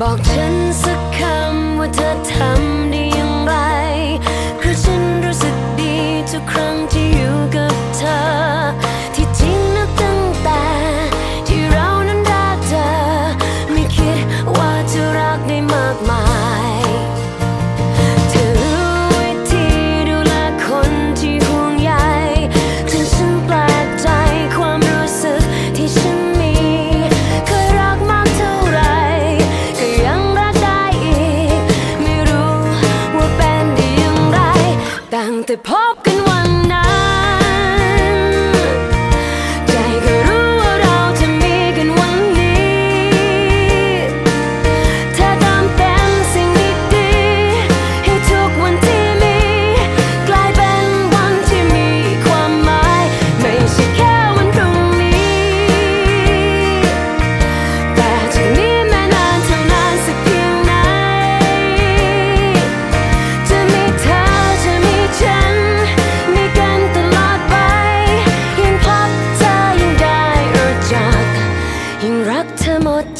บอกฉันสักคำว่าเธอทำได้อย่างไรคือฉัน the pot.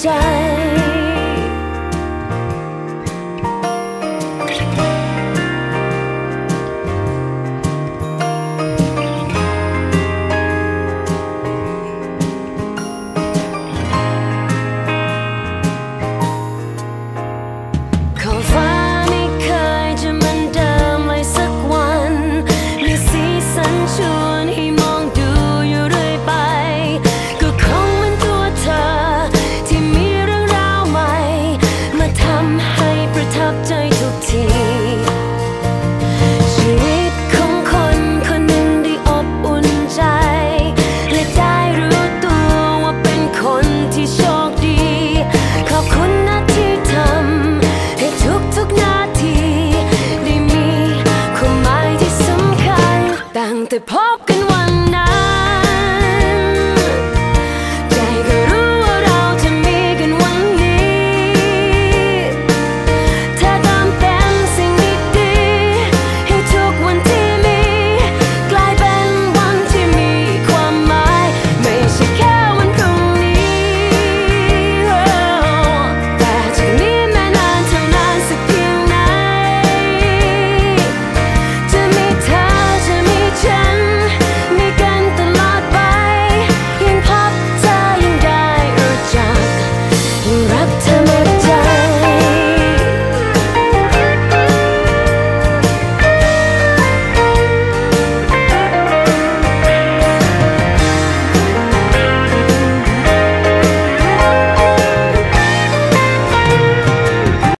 在。the pop.